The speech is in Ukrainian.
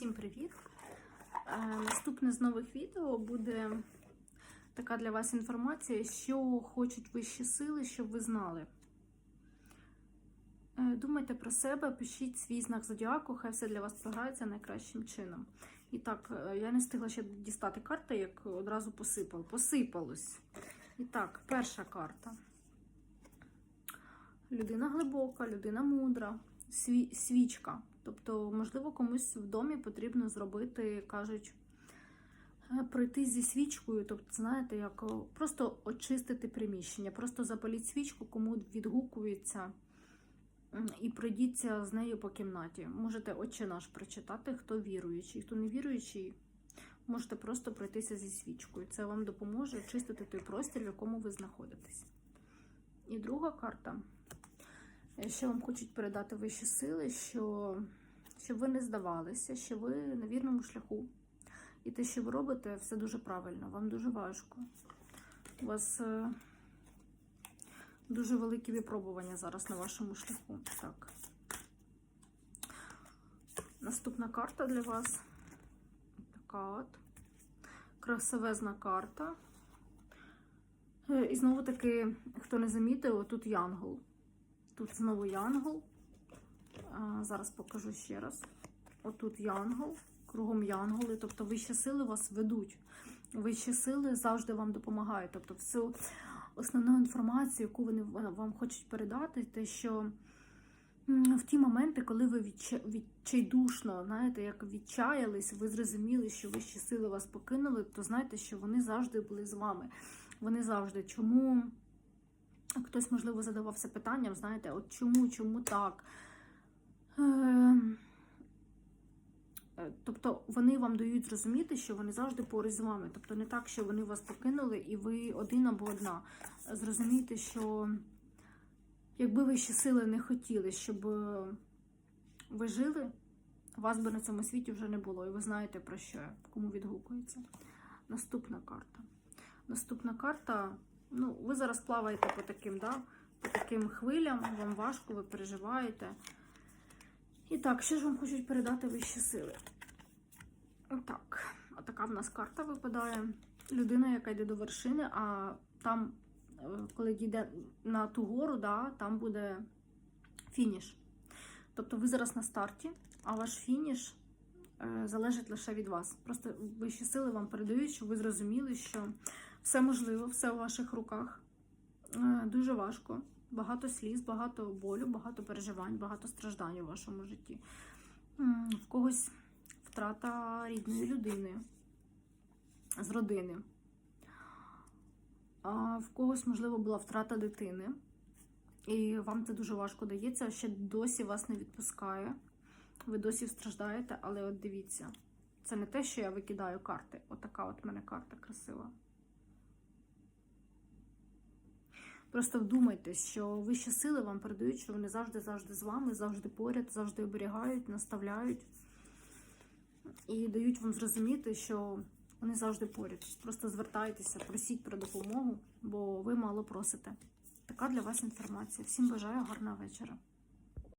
Всім привіт! Е, Наступне з нових відео буде така для вас інформація, що хочуть вищі сили, щоб ви знали. Е, Думайте про себе, пишіть свій знак зодіаку, хай все для вас програється найкращим чином. І так, е, я не встигла ще дістати карти, як одразу посипало. Посипалось. І так, перша карта. Людина глибока, людина мудра, сві- свічка. Тобто, можливо, комусь в домі потрібно зробити, кажуть, е, пройти зі свічкою, тобто, знаєте, як просто очистити приміщення, просто запаліть свічку, кому відгукується, і пройдіться з нею по кімнаті. Можете Отче наш прочитати, хто віруючий, хто не віруючий, можете просто пройтися зі свічкою. Це вам допоможе очистити той простір, в якому ви знаходитесь. І друга карта. Що вам хочуть передати вищі сили, що щоб ви не здавалися, що ви на вірному шляху. І те, що ви робите, все дуже правильно, вам дуже важко. У вас е, дуже великі випробування зараз на вашому шляху. Так. Наступна карта для вас. Така от. Красивезна карта. Е, І знову таки, хто не замітив, тут янгол. Тут знову янгол. Зараз покажу ще раз. Отут янгол, кругом янголи. Тобто вищі сили вас ведуть. Вищі сили завжди вам допомагають. Тобто, всю основну інформацію, яку вони вам хочуть передати, те, що в ті моменти, коли ви відчайдушно, знаєте, як відчаялись, ви зрозуміли, що вищі сили вас покинули, то знайте, що вони завжди були з вами. Вони завжди. Чому? Хтось, можливо, задавався питанням, знаєте, от чому, чому так? Е, е, Тобто вони вам дають зрозуміти, що вони завжди поруч з вами. Тобто не так, що вони вас покинули і ви один або одна. Зрозумійте, що якби ви ще сили не хотіли, щоб е, ви жили, вас би на цьому світі вже не було. І ви знаєте про що я, кому відгукується. Наступна карта. Наступна карта. Ну, ви зараз плаваєте по таким, да, по таким хвилям, вам важко, ви переживаєте. І так, що ж вам хочуть передати вищі сили? Так, отака в нас карта випадає. Людина, яка йде до вершини, а там, е, коли дійде на ту гору, да, там буде фініш. Тобто ви зараз на старті, а ваш фініш залежить лише від вас. Просто вищі сили вам передають, щоб ви зрозуміли, що все можливо, все у ваших руках. Е, Дуже важко. Багато сліз, багато болю, багато переживань, багато страждань у вашому житті. В когось втрата рідної людини з родини. А в когось, можливо, була втрата дитини. І вам це дуже важко дається, ще досі вас не відпускає. Ви досі страждаєте, але от дивіться, це не те, що я викидаю карти. Отака от в мене карта красива. Просто вдумайтесь, що вищі сили вам передають, що вони завжди-завжди з вами, завжди поряд, завжди оберігають, наставляють і дають вам зрозуміти, що вони завжди поряд. Просто звертайтеся, просіть про допомогу, бо ви мало просите. Така для вас інформація. Всім бажаю гарного вечора.